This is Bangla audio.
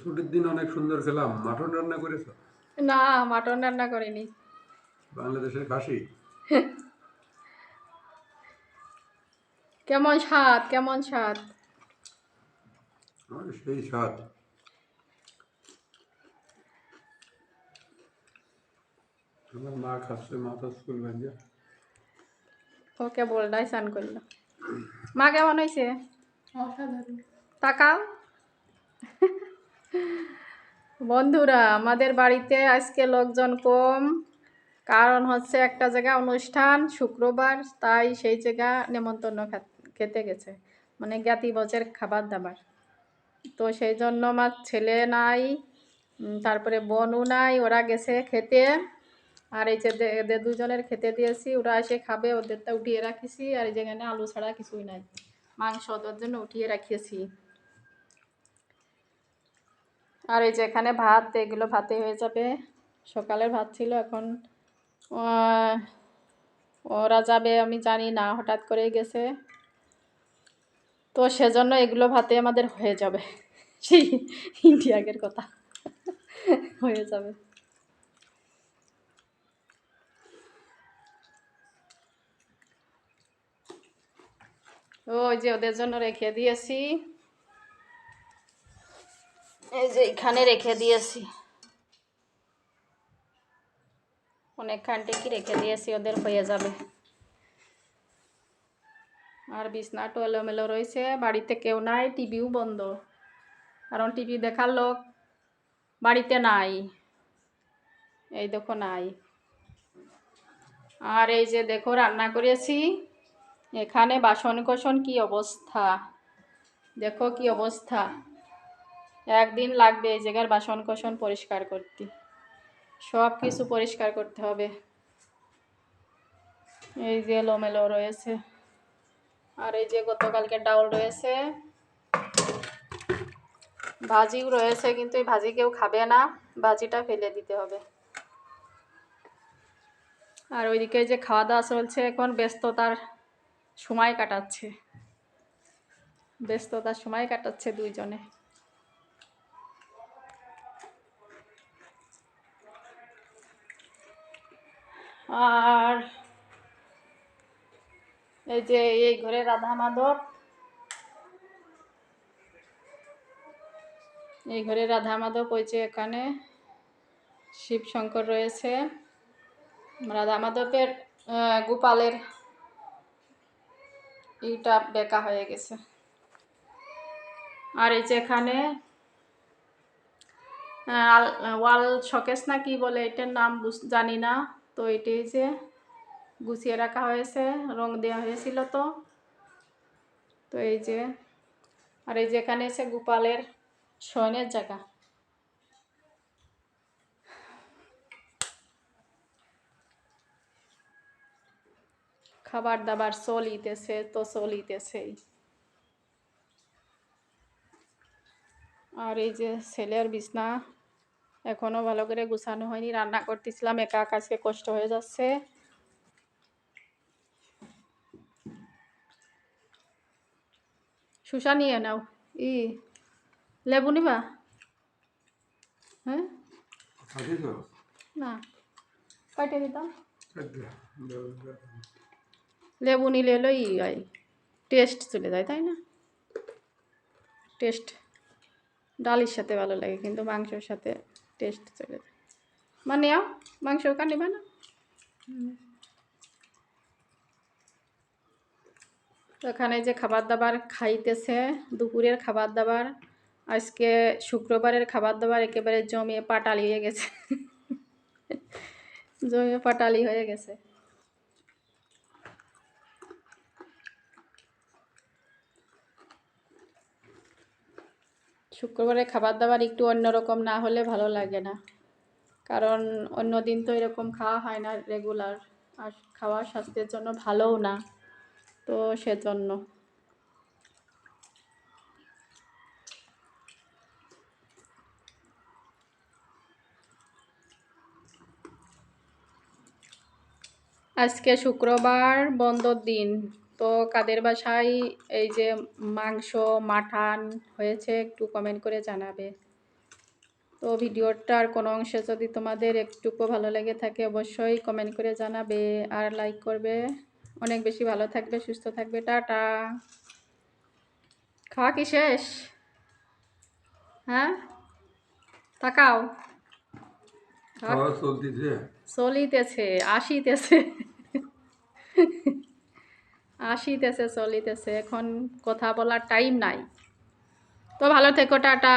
ছুটির দিন অনেক সুন্দর খেলাম। মাটন রান্না করেছ? না মাটন রান্না করিনি। বাংলাদেশের খাসি? কেমন স্বাদ কেমন স্বাদ? সেই স্বাদ। আমার মা খাচ্ছে মাথা স্কুল ভেঙে ওকে বলডাই স্নান করল। মা কেমন হয়েছে? অসাধারণ। তাকাও। বন্ধুরা, আমাদের বাড়িতে আজকে লোকজন কম। কারণ হচ্ছে একটা জায়গা অনুষ্ঠান, শুক্রবার, তাই সেই জায়গা নেমন্তন্ন খেতে গেছে। মানে জ্ঞাতি বছর খাবার দাবার। তো সেই জন্য আমার ছেলে নাই তারপরে বোনও নাই, ওরা গেছে খেতে। আর এই যে এদের দুজনের খেতে দিয়েছি, ওরা এসে খাবে, ওদেরটা উঠিয়ে রাখিছি। আর এই যেখানে আলু ছাড়া কিছুই নাই। মাংস ওদের জন্য উঠিয়ে রাখিয়েছি। আর এই যে এখানে ভাত, এগুলো ভাতে হয়ে যাবে। সকালের ভাত ছিল, এখন ওরা যাবে, আমি জানি না, হঠাৎ করেই গেছে। তো সেজন্য এগুলো ভাতে আমাদের হয়ে যাবে। সেই ইন্ডিয়াগের কথা। হয়ে যাবে। ওই যে ওদের জন্য রেখে দিয়েছি। এই যে এখানে রেখে দিয়েছি। অনেকখানটি কি রেখে দিয়েছি, ওদের হয়ে যাবে। আর বিছনাটো এলোমেলো রয়েছে, বাড়িতে কেউ নাই, টিভিও বন্ধ। কারণ টিভি দেখার লোক বাড়িতে নাই। এই দেখো নাই। আর এই যে দেখো, রান্না করেছি। এখানে বাসন কোসন কি অবস্থা? দেখো কি অবস্থা। একদিন লাগবে এই জায়গার বাসন কোসন পরিষ্কার করতে। সব কিছু পরিষ্কার করতে হবে। এই যে এলোমেলো রয়েছে। আর এই যে গতকালকে ডাউল রয়েছে। ভাজিও রয়েছে, কিন্তু এই ভাজি কেউ খাবে না। ভাজিটা ফেলে দিতে হবে। আর ওইদিকে যে খাওয়া দাওয়া চলছে, এখন ব্যস্ততার সময় কাটাচ্ছে। ব্যস্ততার সময় কাটাচ্ছে দুইজনে। আর এই যে এই ঘরে রাধা মাধব। এই ঘরে রাধা মাধব, ওই যে এখানে শিব শঙ্কর রয়েছে। রাধা মাধবের গোপালের এইটা বেকা হয়ে গেছে। আর এই যে এখানে ওয়াল শকেস না কি বলে এটার নাম জানি না। তো এটাই যে গুছিয়ে রাখা হয়েছে, রং দেওয়া হয়েছিল তো। তো এই যে, আর এই যেখানে এসে গোপালের শয়নের জায়গা। খাবার দাবার চলিতেছে তো চলিতেছেই আর এই যে ছেলের বিছনা এখনও ভালো করে গুছানো হয়নি রান্না করতেছিলাম একা আজকে কষ্ট হয়ে যাচ্ছে। শুষা নিয়ে নাও। ই লেবু নিবা? হ্যাঁ? না কাটে দিতাম। লেবু নিলে হলো ই হয় টেস্ট চলে যায় তাই না? টেস্ট। ডালের সাথে ভালো লাগে কিন্তু মাংসের সাথে। টেস্ট চলে যায়। মানে আও, মাংস কাটিবা না? ওখানে যে খাবার দাবার খাইতেছে, দুপুরের খাবার দাবার, আজকে শুক্রবারের খাবার দাবার একেবারে জমিয়ে পাটালি হয়ে গেছে। জমিয়ে পাটালি হয়ে গেছে। শুক্রবারে খাবার দাবার একটু অন্যরকম না হলে ভালো লাগে না। কারণ অন্য দিন তো এরকম খাওয়া হয় না রেগুলার আর খাওয়া স্বাস্থ্যের জন্য ভালোও না, তো সেজন্য। আজকে শুক্রবার বন্ধর দিন। তো কাদের বাসায় এই যে মাংস মাটন হয়েছে একটু কমেন্ট করে জানাবে। তো ভিডিওটার কোনো অংশে যদি তোমাদের একটুকু ভালো লেগে থাকে অবশ্যই কমেন্ট করে জানাবে আর লাইক করবে। অনেক বেশি ভালো থাকবে সুস্থ থাকবে। টাটা। খাওয়া কি শেষ? হ্যাঁ? তাকাও। চলিতেছে আসিতেছে। আসিতেছে চলিতেছে। এখন কথা বলার টাইম নাই। তো ভালো থেকো টাটা।